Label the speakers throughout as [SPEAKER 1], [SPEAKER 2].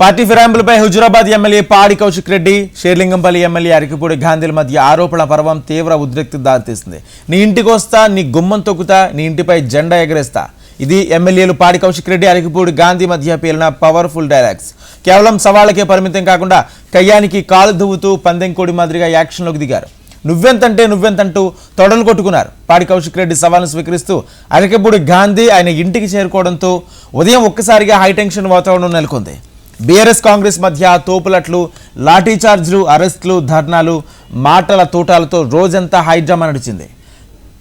[SPEAKER 1] Party ఫిరాయింపులపై Huzurabad MLA Padi Kaushik Reddy Serilingampally MLA Arekapudi గాంధీల మధ్య ఆరోపణ పర్వం తీవ్ర ఉద్రిక్తి దారితీస్తుంది నీ ఇంటికి వస్తా నీ గుమ్మం తొక్కుతా నీ ఇంటిపై జెండా ఎగరేస్తా. ఇది ఎమ్మెల్యేలు పాడి కౌశిక్ రెడ్డి అరకిపూడి గాంధీ మధ్య పేలిన పవర్ఫుల్ డైలాగ్స్. కేవలం సవాళ్ళకే పరిమితం కాకుండా కయ్యానికి కాలు దువ్వుతూ పందెంకోడి మాదిరిగా యాక్షన్లోకి దిగారు. నువ్వెంతంటే నువ్వెంతంటూ తొడలు కొట్టుకున్నారు. పాడి కౌశిక్ రెడ్డి సవాల్ను స్వీకరిస్తూ అరకపూడి గాంధీ ఆయన ఇంటికి చేరుకోవడంతో ఉదయం ఒక్కసారిగా హైటెన్షన్ వాతావరణం నెలకొంది. బీఆర్ఎస్ కాంగ్రెస్ మధ్య తోపులట్లు లాఠీచార్జ్లు అరెస్టులు ధర్నాలు మాటల తోటాలతో రోజంతా హైడ్రామా నడిచింది.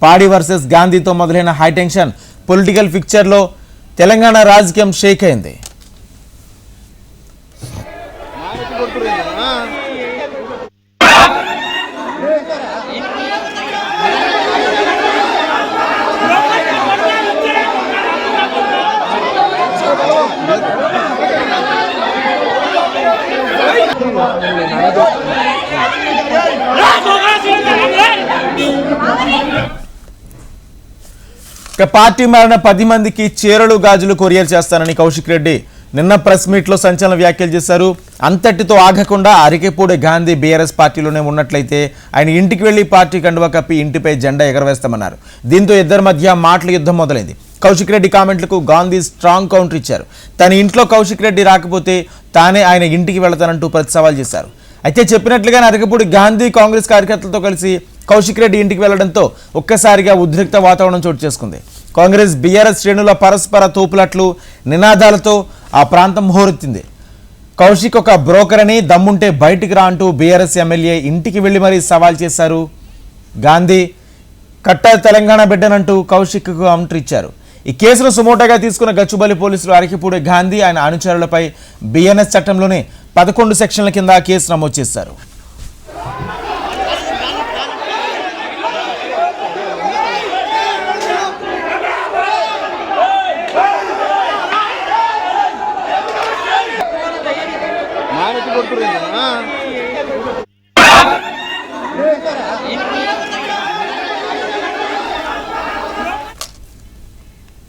[SPEAKER 1] పాడి వర్సెస్ గాంధీతో మొదలైన హైటెన్షన్ పొలిటికల్ పిక్చర్లో తెలంగాణ రాజకీయం షేక్ అయింది. పార్టీ మారిన పది మందికి చీరలు గాజులు కొరియర్ చేస్తానని కౌశిక్ రెడ్డి నిన్న ప్రెస్ మీట్లో సంచలన వ్యాఖ్యలు చేశారు. అంతటితో ఆగకుండా అరికెపూడి గాంధీ బీఆర్ఎస్ పార్టీలోనే ఉన్నట్లయితే ఆయన ఇంటికి వెళ్ళి పార్టీ కండువా కప్పి ఇంటిపై జెండా ఎగరవేస్తామన్నారు. దీంతో ఇద్దరి మధ్య మాటల యుద్ధం మొదలైంది. కౌశిక్ రెడ్డి కామెంట్లకు గాంధీ స్ట్రాంగ్ కౌంటర్ ఇచ్చారు. తన ఇంట్లో కౌశిక్ రెడ్డి రాకపోతే తానే ఆయన ఇంటికి వెళతానంటూ ప్రతి సవాల్ చేశారు. అయితే చెప్పినట్లుగానే అరకపూడి గాంధీ కాంగ్రెస్ కార్యకర్తలతో కలిసి కౌశిక్ రెడ్డి ఇంటికి వెళ్ళడంతో ఒక్కసారిగా ఉద్రిక్త వాతావరణం చోటు చేసుకుంది. కాంగ్రెస్ బీఆర్ఎస్ శ్రేణుల పరస్పర తోపులట్లు నినాదాలతో ఆ ప్రాంతం హోరెత్తింది. కౌశిక్ ఒక బ్రోకర్ అని దమ్ముంటే బయటికి రా అంటూ బీఆర్ఎస్ ఎమ్మెల్యే ఇంటికి వెళ్ళి మరీ సవాల్ చేశారు. గాంధీ కట్ట తెలంగాణ బిడ్డనంటూ కౌశిక్కు కౌంటర్ ఇచ్చారు. ఈ కేసును సుమోటాగా తీసుకున్న గచ్చుబల్లి పోలీసులు అరకిపూడి గాంధీ ఆయన అనుచరులపై బిఎన్ఎస్ చట్టంలోని పదకొండు సెక్షన్ల కింద కేసు నమోదు చేశారు.